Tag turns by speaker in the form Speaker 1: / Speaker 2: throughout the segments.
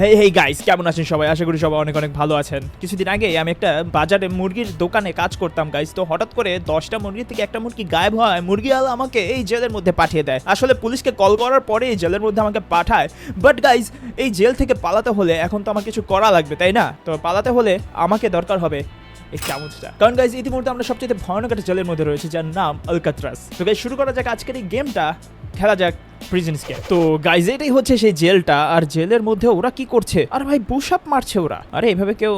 Speaker 1: হেই hey guys কেমন আছেন সবাই? আশা করি সবাই অনেক অনেক ভালো আছেন। কিছুদিন আগে আমি একটা বাজারে মুরগির দোকানে কাজ করতাম গাইস তো হঠাৎ করে দশটা মুরগি থেকে একটা মুরগি গায়েব হয়। মুরগি আলা আমাকে এই জেলের মধ্যে পাঠিয়ে দেয়। আসলে পুলিশকে কল করার পরে এই জেলের মধ্যে আমাকে পাঠায়। বাট গাইস এই জেল থেকে পালাতে হলে এখন তো আমার কিছু করা লাগবে, তাই না? তো পালাতে হলে আমাকে দরকার হবে এই চামচটা। কারণ গাইজ ইতিমধ্যে আমরা সবচেয়ে ভয়ানক একটা জেলের মধ্যে রয়েছে, যার নাম আলকাত্রাস তো গাইজ শুরু করা যাক আজকের এই গেমটা খেলা যাক। প্রিজন স্কেপ তো গাইজ এটাই হচ্ছে সেই জেলটা, আর জেলের মধ্যে ওরা কি করছে? আর ভাই পুশ আপ মারছে ওরা। আরে, এভাবে কেউ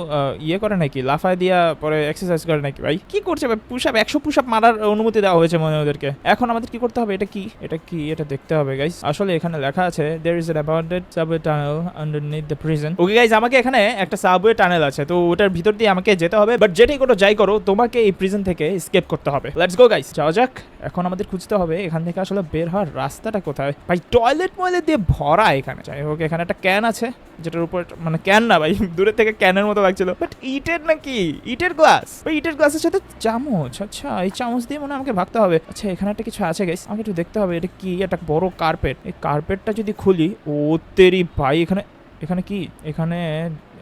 Speaker 1: ইয়ে করে নাকি? লাফায় দিয়া পরে এক্সারসাইজ করে নাকি ভাই? কি করছে ভাই? পুশ আপ একশো পুশ আপ মারার অনুমতি দেওয়া হয়েছে মনে ওদেরকে। এখন আমাদের কি করতে হবে? এটা কি? এটা কি? এটা দেখতে হবে গাইজ আসলে এখানে লেখা আছে there is an abandoned subway tunnel underneath the prison okay guys আমাকে এখানে একটা সাবওয়ে টানেল আছে, তো ওটার ভিতর দিয়ে আমাকে যেতে হবে। বাট যেটাই করো, যাই করো, তোমাকে এই প্রিজন থেকে স্কেপ করতে হবে। লেটস গো গাইজ যাওয়া যাক, এখন আমাদের খুঁজতে হবে, এখান থেকে আসলে বের হওয়ার রাস্তাটা কোথায়? ভাই টয়লেট ময়লেট দিয়ে ভরা এখানে, যাই হোক, এখানে একটা ক্যান আছে, যেটার উপর মানে ক্যান না ভাই, দূরে থেকে ক্যানের মতো লাগছিল। বাট ইটের নাকি? ইটের গ্লাস ওই ইটের গ্লাসের সাথে চামচ আচ্ছা এই চামচ দিয়ে মনে আমাকে ভাগতে হবে। আচ্ছা এখানে একটা কিছু আছে গাইস আমাকে একটু দেখতে হবে, এটা কি? একটা বড় কার্পেট এই কার্পেটটা যদি খুলি ও তেরি ভাই, এখানে এখানে কি? এখানে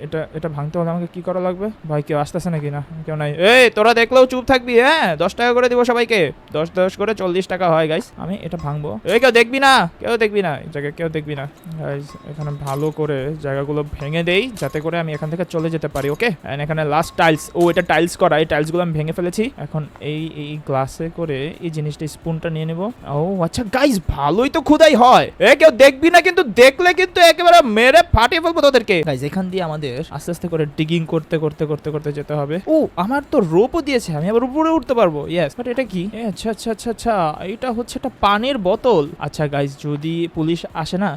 Speaker 1: এটা এটা ভাঙতে হলে আমাকে কি করা লাগবে? ভাই, কেউ আসতেছে নাকি না? কেউ নাই। এই, তোরা দেখলেও চুপ থাকবি হ্যাঁ? দশ টাকা করে দিব সবাইকে। দশ দশ করে চল্লিশ টাকা হয় গাইস আমি এটা ভাঙবো। এই, কেউ দেখবি না? কেউ দেখবি না? এই জায়গায় কেউ দেখবি না। গাইস এখানে ভালো করে জায়গাগুলো ভেঙে দেই, যাতে করে আমি এখান থেকে চলে যেতে পারি ওকে এখানে লাস্ট টাইলস ও, এটা টাইলস করা। এই টাইলসগুলো আমি ভেঙে ফেলেছি। এখন এই এই গ্লাসে করে এই জিনিসটা স্পুনটা নিয়ে নেব। ও আচ্ছা গাইস ভালোই তো খুদাই হয়। এ, কেউ দেখবি না, কিন্তু দেখলে কিন্তু একেবারে মেরে ফাটিয়ে ফেলব তোদেরকে। গাইস এখান দিয়ে আমাদের আস্তে আস্তে করে ডিগিং করতে করতে করতে করতে যেতে হবে। ও আমার তো রোপও দিয়েছে আমি আবার উপরে উঠতে পারব। ইয়েস বাট এটা কি? আচ্ছা আচ্ছা আচ্ছা আচ্ছা এটা হচ্ছে একটা পানের বোতল। আচ্ছা গাইজ যদি পুলিশ আসে না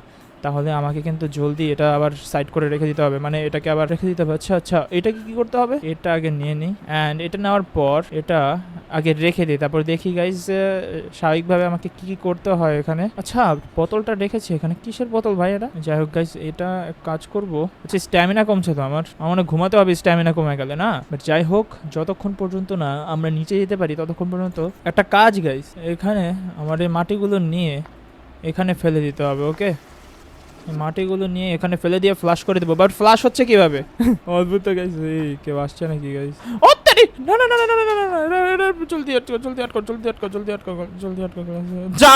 Speaker 1: তাহলে আমাকে কিন্তু জলদি এটা আবার সাইড করে রেখে দিতে হবে। মানে এটাকে আবার রেখে দিতে হবে। আচ্ছা আচ্ছা এটাকে কি করতে হবে? এটা আগে নিয়ে নিই। অ্যান্ড এটা নেওয়ার পর এটা আগে রেখে দিই। তারপর দেখি গাইজ স্বাভাবিকভাবে আমাকে কি কি করতে হয় এখানে? আচ্ছা বোতলটা রেখেছি। এখানে কিসের বোতল ভাই এটা? যাই হোক গাইজ এটা কাজ করব। আচ্ছা স্ট্যামিনা কমছে তো আমার। আমার ঘুমাতে হবে স্ট্যামিনা কমে গেলে, না? বাট যাই হোক, যতক্ষণ পর্যন্ত না আমরা নিচে যেতে পারি, ততক্ষণ পর্যন্ত একটা কাজ গাইজ এখানে আমার এই মাটিগুলো নিয়ে এখানে ফেলে দিতে হবে ওকে মাটিগুলো নিয়ে এখানে ফেলে দিয়ে ফ্লাশ করে দেবো বাট ফ্লাশ হচ্ছে কীভাবে অদ্ভুত গাইস এই কেউ আসছে নাকি গাইস অত্যারি না না না না না না না জলদি না জলদি না জলদি না জলদি না না না যা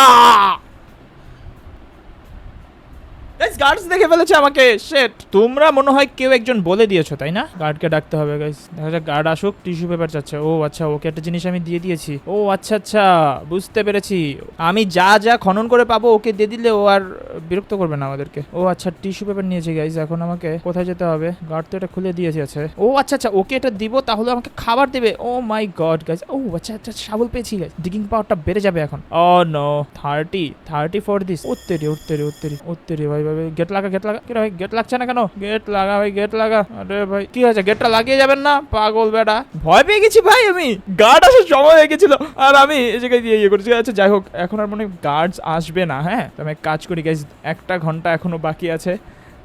Speaker 1: গার্ডস দেখে ফেলেছে আমাকে শেট তোমরা মনে হয় কেউ একজন বলে দিয়েছ, তাই না? গার্ডকে ডাকতে হবে গাইস দেখা যাক গার্ড আসুক টিস্যু পেপার চাচ্ছে। ও আচ্ছা ওকে একটা জিনিস আমি দিয়ে দিয়েছি। ও আচ্ছা আচ্ছা বুঝতে পেরেছি। আমি যা যা খনন করে পাবো, ওকে দিয়ে দিলে ও আর বিরক্ত করবে না আমাদেরকে। ও আচ্ছা টিস্যু পেপার নিয়েছি গাইস এখন আমাকে কোথায় যেতে হবে? গার্ড তো এটা খুলে দিয়েছে আছে ও আচ্ছা আচ্ছা ওকে এটা দিব, তাহলে আমাকে খাবার দেবে। ও মাই গড গাইস ও আচ্ছা আচ্ছা শাবল পেয়েছি গাইস ডিগিং পাওয়ারটা বেড়ে যাবে এখন। ও no thirty thirty for this উত্তেরি উত্তেরি উত্তেরি। উত্তেরি ভাই ভাই গেট লাগা গেট লাগা। কি ভাই, গেট লাগছে না কেন? গেট লাগা ভাই, গেট লাগা। আরে ভাই, কি হয়েছে? গেটটা লাগিয়ে যাবেন না? পাগল বেটা। ভয় পেয়ে গেছি ভাই আমি। গার্ড আসার সময় হয়ে গেছিল। আর আমি এই জায়গায় দিয়ে ইয়ে করেছি। আচ্ছা যাই হোক। এখন আর মনে গার্ডস আসবে না হ্যাঁ? তো আমি কাজ করি গাইজ একটা ঘণ্টা এখনও বাকি আছে।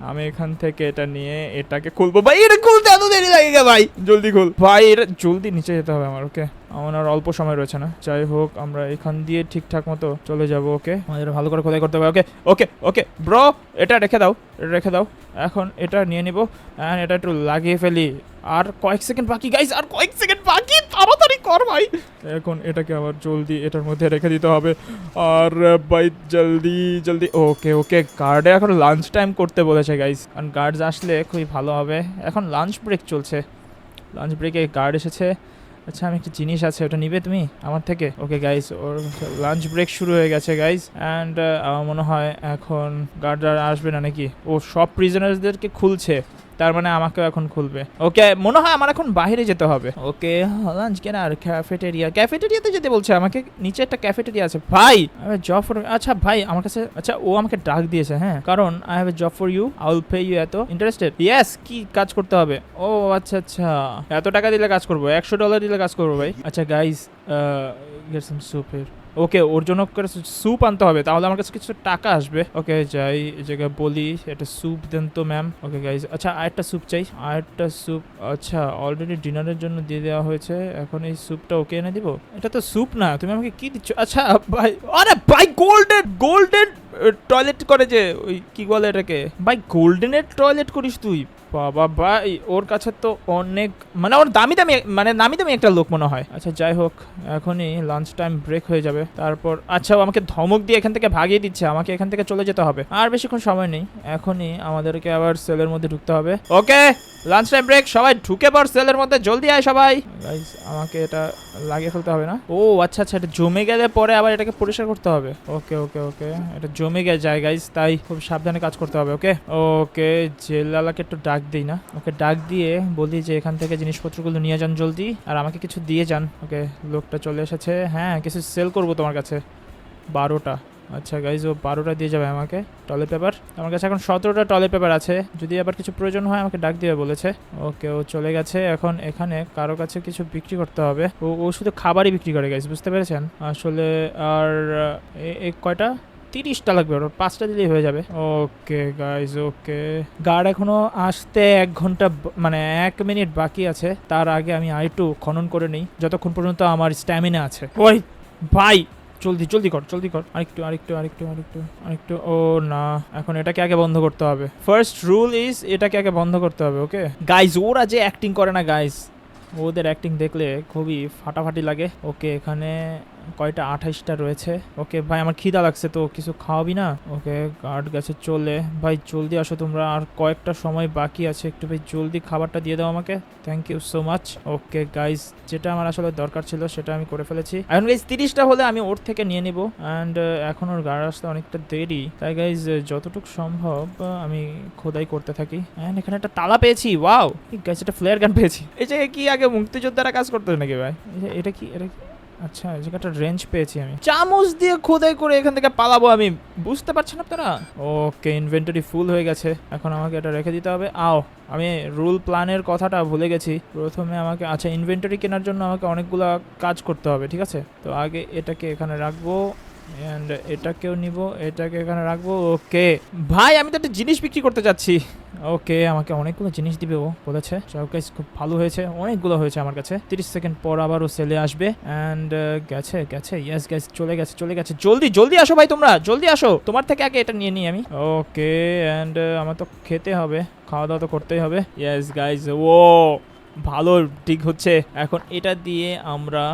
Speaker 1: আমি এখান থেকে এটা নিয়ে এটাকে খুলবো। ভাই, এটা খুলতে এত দেরি লাগে ভাই? জলদি খুল। ভাই, এটা জলদি নিচে যেতে হবে আমার, ওকে? আমার আর অল্প সময় রয়েছে না। যাই হোক, আমরা এখান দিয়ে ঠিকঠাক মতো চলে যাব, ওকে? আমাদের ভালো করে খোদাই করতে হবে, ওকে? ওকে ওকে, ব্রো, এটা রেখে দাও, এটা রেখে দাও। এখন এটা নিয়ে নিব অ্যান্ড এটা একটু লাগিয়ে ফেলি। আর কয়েক সেকেন্ড বাকি গাইস আর কয়েক সেকেন্ড বাকি! কর ভাই। এখন এটাকে আবার জলদি এটার মধ্যে রেখে দিতে হবে। আর ভাই, জলদি জলদি, ওকে ওকে গার্ডে এখন লাঞ্চ টাইম করতে বলেছে গাইস কারণ গার্ডস আসলে খুবই ভালো হবে। এখন লাঞ্চ ব্রেক চলছে। লাঞ্চ ব্রেকে গার্ড এসেছে। আচ্ছা আমি একটা জিনিস আছে, ওটা নিবে তুমি? আমার থেকে? ওকে গাইস ওর লাঞ্চ ব্রেক শুরু হয়ে গেছে গাইস অ্যান্ড আমার মনে হয় এখন গার্ড আর আসবে না নাকি? ও সব প্রিজনার্সদেরকে খুলছে। তার মানে আমাকেও এখন খুলবে। ওকে, মনে হয় আমার এখন বাইরে যেতে হবে। ওকে লাঞ্চ কেন আর ক্যাফেটেরিয়া ক্যাফেটেরিয়াতে যেতে বলছে আমাকে, নিচে একটা ক্যাফেটেরিয়া আছে। ভাই জব ফর আচ্ছা ভাই, আমার কাছে আচ্ছা ও আমাকে ডাক দিয়েছে হ্যাঁ। কারণ I have a job for you I will pay you এত। ইন্টারেস্টেড ইয়েস কি কাজ করতে হবে? ও আচ্ছা আচ্ছা। এত টাকা দিলে কাজ করব, একশো ডলার দিলে কাজ করব ভাই। আচ্ছা guys get some soup here okay, ওর জন্য স্যুপ আনতে হবে। তাহলে আমার কাছে কিছু টাকা আসবে। ওকে, যাই জায়গায় বলি, একটা স্যুপ দেন তো ম্যাম ওকে গাইজ আচ্ছা আরেকটা স্যুপ চাই। আরেকটা স্যুপ আচ্ছা অলরেডি ডিনারের জন্য দিয়ে দেওয়া হয়েছে। এখন এই স্যুপটা ওকে এনে দিব? এটা তো স্যুপ না, তুমি আমাকে কি দিচ্ছ? আচ্ছা ভাই, আরে ভাই গোল্ডেন গোল্ডেন টয়লেট করে যে, ওই কি বলে এটাকে? ভাই গোল্ডেনের টয়লেট করিস তুই। বাবা, ভাই, ওর কাছে তো অনেক মানে ওর দামি দামি মানে নামি দামি একটা লোক মনে হয়। আচ্ছা যাই হোক, এখনই লাঞ্চ টাইম ব্রেক হয়ে যাবে। তারপর আচ্ছা ও আমাকে ধমক দিয়ে এখান থেকে ভাগিয়ে দিচ্ছে, আমাকে এখান থেকে চলে যেতে হবে। আর বেশিক্ষণ সময় নেই, এখনই আমাদেরকে আবার সেলের মধ্যে ঢুকতে হবে। ওকে লাঞ্চ টাইম ব্রেক সবাই ঢুকে পড় সেলের মধ্যে, জলদি আয় সবাই। গাইস আমাকে এটা লাগিয়ে ফেলতে হবে না। ও আচ্ছা আচ্ছা এটা জমে গেলে পরে আবার এটাকে পরিষ্কার করতে হবে। ওকে ওকে ওকে, এটা জমে গেছে যায় গাইস তাই খুব সাবধানে কাজ করতে হবে, ওকে? ওকে জেলালাকে একটু ডাক দিই না। ওকে ডাক দিয়ে বলি যে, এখান থেকে জিনিসপত্রগুলো নিয়ে যান জলদি, আর আমাকে কিছু দিয়ে যান। ওকে, লোকটা চলে এসেছে। হ্যাঁ কিছু সেল করব তোমার কাছে। বারোটা। আচ্ছা গাইজ ও বারোটা দিয়ে যাবে আমাকে টয়লেট পেপার আমার কাছে এখন সতেরোটা টয়লেট পেপার আছে। যদি আবার কিছু প্রয়োজন হয়, আমাকে ডাক দিবে বলেছে। ওকে, ও চলে গেছে। এখন এখানে কারও কাছে কিছু বিক্রি করতে হবে। ও ও শুধু খাবারই বিক্রি করে গাইজ বুঝতে পেরেছেন? আসলে আর, এ- এ কয়টা? তিরিশটা লাগবে ওর পাঁচটা দিলেই হয়ে যাবে। ওকে গাইজ ওকে। গার্ড এখনও আসতে এক ঘণ্টা মানে এক মিনিট বাকি আছে। তার আগে আমি আরেকটু খনন করে নিই যতক্ষণ পর্যন্ত আমার স্ট্যামিনা আছে। ওই ভাই! জলদি জলদি কর জলদি কর। আরেকটু আরেকটু আরেকটু আরেকটু আরেকটু। ও না এখন এটাকে আগে বন্ধ করতে হবে। ফার্স্ট রুল ইজ এটাকে আগে বন্ধ করতে হবে ওকে গাইজ ওরা যে অ্যাক্টিং করে না গাইজ ওদের অ্যাক্টিং দেখলে খুবই ফাটাফাটি লাগে। ওকে এখানে কয়টা? আঠাইশটা রয়েছে। ওকে, ভাই, আমার খিদা লাগছে তো, কিছু খাওয়াবি না? ওকে গার্ড গেছে, চলে। ভাই, জলদি আসো তোমরা, আর কয়েকটা সময় বাকি আছে। একটু, ভাই, জলদি খাবারটা দিয়ে দাও আমাকে। Thank you so much okay guys যেটা আমার আসলে দরকার ছিল, সেটা আমি করে ফেলেছি। এখন গাইজ তিরিশটা হলে আমি ওর থেকে নিয়ে নিব। অ্যান্ড এখন ওর গাড়ি আসতে অনেকটা দেরি। তাই গাইজ যতটুকু সম্ভব আমি খোদাই করতে থাকি। অ্যান্ড এখানে একটা তালা পেয়েছি। ওয়াও গাইজ একটা ফ্লেয়ার গান পেয়েছি। এই জায়গায় কি আগে মুক্তিযোদ্ধারা কাজ করতে নাকি, ভাই? এটা কি? এটা? আচ্ছা এই জায়গাটা রেঞ্জ পেয়েছি আমি। চামচ দিয়ে খোদাই করে এখান থেকে পালাবো আমি। বুঝতে পারছেন আপনারা? ওকে ইনভেন্টরি ফুল হয়ে গেছে। এখন আমাকে এটা রেখে দিতে হবে। আও আমি রুল প্ল্যানের কথাটা ভুলে গেছি। প্রথমে আমাকে আচ্ছা ইনভেন্টরি কেনার জন্য আমাকে অনেকগুলা কাজ করতে হবে ঠিক আছে? তো আগে এটাকে এখানে রাখব। অ্যান্ড এটাকেও নিব, এটাকে এখানে রাখব, ওকে। ভাই, আমি তো একটা জিনিস বিক্রি করতে যাচ্ছি। ওকে, আমাকে অনেকগুলো জিনিস দিবে ও, বলেছে। সব খুব ভালো হয়েছে, অনেকগুলো হয়েছে আমার কাছে। তিরিশ সেকেন্ড পর আবার ও সেলে আসবে। অ্যান্ড গেছে গেছে ইয়েস গ্যাস চলে গেছে চলে গেছে। জলদি জলদি আসো ভাই তোমরা, জলদি আসো। তোমার থেকে আগে এটা নিয়ে নিই আমি। ওকে অ্যান্ড আমার তো খেতে হবে, খাওয়া দাওয়া তো করতেই হবে। ইয়েস গাইজ ও, ভালো ঠিক হচ্ছে। এখন এটা দিয়ে আমরা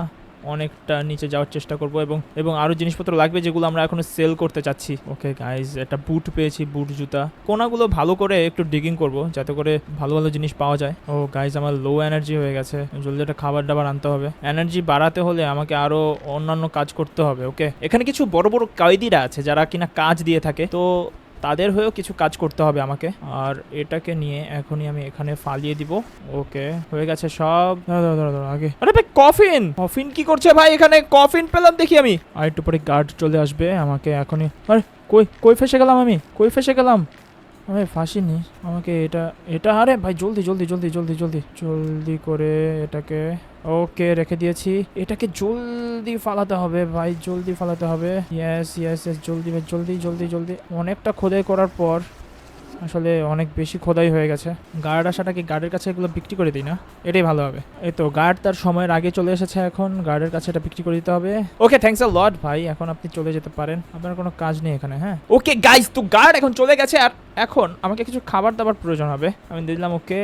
Speaker 1: অনেকটা নিচে যাওয়ার চেষ্টা করব এবং এবং আরও জিনিসপত্র লাগবে যেগুলো আমরা এখনও সেল করতে চাচ্ছি। ওকে গাইজ একটা বুট পেয়েছি বুট জুতা। কোনাগুলো ভালো করে একটু ডিগিং করব যাতে করে ভালো ভালো জিনিস পাওয়া যায়। ও গাইজ আমার লো এনার্জি হয়ে গেছে। জলদি একটা খাবার দাবার আনতে হবে। এনার্জি বাড়াতে হলে আমাকে আরও অন্যান্য কাজ করতে হবে ওকে এখানে কিছু বড় বড় কয়েদিরা আছে যারা কিনা কাজ দিয়ে থাকে। তো তাদের হয়েও কিছু কাজ করতে হবে আমাকে। আর এটাকে নিয়ে এখনই আমি এখানে ফালিয়ে দিব। ওকে, হয়ে গেছে সব। আগে। আরে ভাই, কফিন! কফিন কি করছে ভাই এখানে? কফিন পেলাম দেখি আমি। আর একটু পরে গার্ড চলে আসবে আমাকে এখনই। আরে, কই কই ফেসে গেলাম আমি? কই ফেসে গেলাম? আরে ফাঁসিনি আমাকে এটা এটা, আরে ভাই, জলদি জলদি জলদি জলদি জলদি জলদি করে এটাকে ওকে, রেখে দিয়েছি। এটাকে জলদি ফালাতে হবে ভাই, জলদি ফালাতে হবে। ইয়েস ইয়েস ইয়েস জলদি জলদি জলদি জলদি। অনেকটা খোদাই করার পর আসলে অনেক বেশি খোদাই হয়ে গেছে। গার্ড আসাটা কি গার্ডের কাছে এগুলো বিক্রি করে দিই না? এটাই ভালো হবে। এই তো, গার্ড তার সময়ের আগে চলে এসেছে এখন। গার্ডের কাছে এটা বিক্রি করে দিতে হবে। ওকে থ্যাংকস আ লট ভাই। এখন আপনি চলে যেতে পারেন। আপনার কোনো কাজ নেই এখানে হ্যাঁ? ওকে গাইস তো গার্ড এখন চলে গেছে। আর এখন আমাকে কিছু খাবার দাবার প্রয়োজন হবে। আমি দিলাম ওকে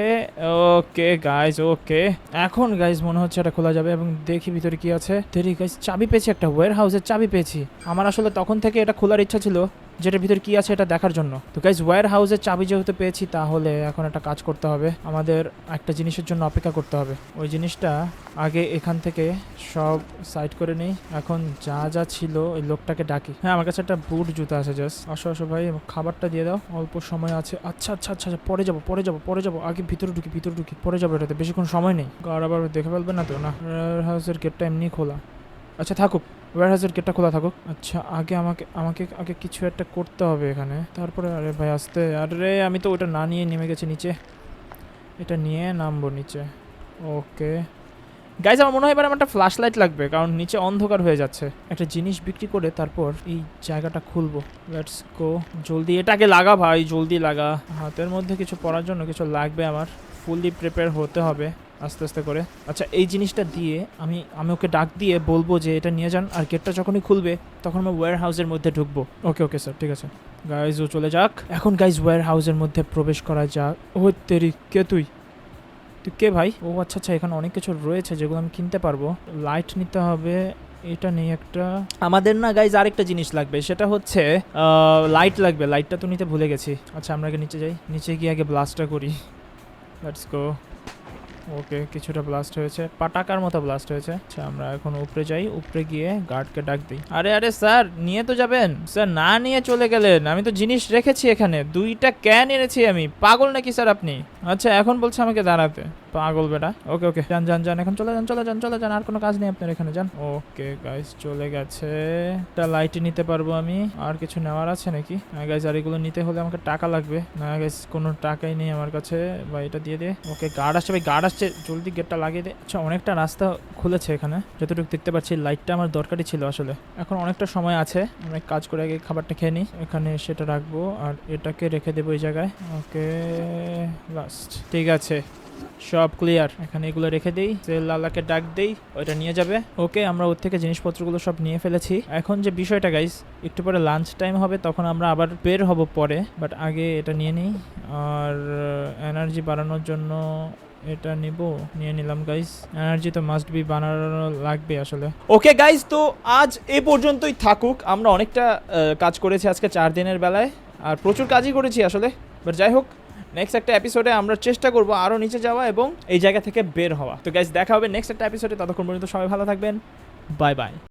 Speaker 1: ওকে গাইস ওকে। এখন গাইস মনে হচ্ছে এটা খোলা যাবে এবং দেখি ভিতরে কি আছে। দেরি গাইস চাবি পেয়েছি একটা ওয়ার হাউসের চাবি পেয়েছি। আমার আসলে তখন থেকে এটা খোলার ইচ্ছা ছিল। যেটার ভিতরে কি আছে এটা দেখার জন্য। তো গাইজ ওয়্যার হাউসের চাবি যেহেতু পেয়েছি তাহলে এখন একটা কাজ করতে হবে। আমাদের একটা জিনিসের জন্য অপেক্ষা করতে হবে। ওই জিনিসটা আগে এখান থেকে সব সাইড করে নেই। এখন যা যা ছিল ওই লোকটাকে ডাকি। হ্যাঁ আমার কাছে একটা বুট জুতা আছে জাস্ট আসো আসো ভাই খাবারটা দিয়ে দাও। অল্প সময় আছে। আচ্ছা আচ্ছা আচ্ছা আচ্ছা, পরে যাব পরে যাব পরে যাব। আগে ভিতরে ঢুকি ভিতরে ঢুকি পরে যাব এটাতে। বেশিক্ষণ সময় নেই। আর আবার দেখে ফেলবে না তো? না। হাউসের গেটটা এমনি খোলা। আচ্ছা থাকুক। ওয়্যার হাউসের গেটটা খোলা থাকুক। আচ্ছা আগে আমাকে আমাকে আগে কিছু একটা করতে হবে এখানে। তারপরে, আরে ভাই, আসতে। আরে, আমি তো ওটা না নিয়ে নেমে গেছি নিচে। এটা নিয়ে নামবো নিচে। ওকে। গাইজ আমার মনে হয় এবার আমার একটা ফ্ল্যাশ লাইট লাগবে, কারণ নিচে অন্ধকার হয়ে যাচ্ছে। একটা জিনিস বিক্রি করে তারপর এই জায়গাটা খুলবো। লেটস গো জলদি, এটাকে লাগা ভাই, জলদি লাগা। হাতের মধ্যে কিছু পড়ার জন্য কিছু লাগবে আমার। ফুললি প্রিপেয়ার হতে হবে। আস্তে আস্তে করে। আচ্ছা এই জিনিসটা দিয়ে আমি আমি ওকে ডাক দিয়ে বলব যে এটা নিয়ে যান, আর গেটটা যখনই খুলবে, তখন আমি ওয়্যার হাউসের মধ্যে ঢুকবো। ওকে ওকে স্যার ঠিক আছে। গাইজ ও চলে যাক। এখন গাইজ ওয়্যার হাউসের মধ্যে প্রবেশ করা যাক। ও তেরি, কে তুই? তুই কে ভাই? ও আচ্ছা আচ্ছা এখানে অনেক কিছু রয়েছে যেগুলো আমি কিনতে পারব। লাইট নিতে হবে, এটা নেই একটা। আমাদের না গাইজ আরেকটা জিনিস লাগবে, সেটা হচ্ছে লাইট লাগবে। লাইটটা তো নিতে ভুলে গেছি। আচ্ছা আমরা আগে নিচে যাই। নিচে গিয়ে আগে ব্লাস্টটা করি। লেটস গো ওকে, কিছুটা ব্লাস্ট হয়েছে। পাটাকার মতো ব্লাস্ট হয়েছে। আচ্ছা আমরা এখন উপরে যাই। উপরে গিয়ে গার্ডকে ডাক দিই। আরে আরে, স্যার, নিয়ে তো যাবেন। স্যার, না নিয়ে চলে গেলেন। আমি তো জিনিস রেখেছি এখানে। দুইটা ক্যান এনেছি আমি। পাগল নাকি স্যার আপনি? আচ্ছা এখন বলছে আমাকে দাঁড়াতে। পাগল বেটা। ওকে ওকে। যান যান যান, এখন চলে যান চলে যান চলে যান। আর কোনো কাজ নেই আপনার এখানে, যান। ওকে গাইস চলে গেছে। একটা লাইটই নিতে পারব আমি। আর কিছু নেওয়ার আছে নাকি? গাইস আর এগুলো নিতে হলে আমাকে টাকা লাগবে। না গাইস কোনো টাকাই নেই আমার কাছে। বা এটা দিয়ে দে। ওকে গার্ড আসছে, ভাই গার্ড আসছে। জলদি গেটটা লাগিয়ে দে। আচ্ছা অনেকটা রাস্তা খুলেছে এখানে। যতটুকু দেখতে পাচ্ছি লাইটটা আমার দরকারই ছিল আসলে। এখন অনেকটা সময় আছে। আমি কাজ করে আগে খাবারটা খেয়ে নিই। এখানে সেটা রাখব। আর এটাকে রেখে দেবো এই জায়গায়। ওকে লাস্ট ঠিক আছে। সব ক্লিয়ার এখানে এগুলো রেখে দেই। লালাকে ডাক দেই, ওইটা নিয়ে যাবে। ওকে, আমরা ওর থেকে জিনিসপত্রগুলো সব নিয়ে ফেলেছি। এখন যে বিষয়টা গাইস একটু পরে লাঞ্চ টাইম হবে, তখন আমরা আবার বের হব পরে। বাট আগে এটা নিয়ে নিই। আর এনার্জি বাড়ানোর জন্য এটা নিব। নিয়ে নিলাম গাইস এনার্জি তো মাস্ট বি বানানো লাগবে আসলে। ওকে গাইস তো আজ এ পর্যন্তই থাকুক। আমরা অনেকটা কাজ করেছি আজকে চার দিনের বেলায়। আর প্রচুর কাজই করেছি আসলে। বাট যাই হোক নেক্সট একটা এপিসোডে আমরা চেষ্টা করব আরও নিচে যাওয়া এবং এই জায়গা থেকে বের হওয়া। তো গ্যাস দেখা হবে নেক্সট একটা এপিসোডে ততক্ষণ পর্যন্ত সবাই ভালো থাকবেন। Bye bye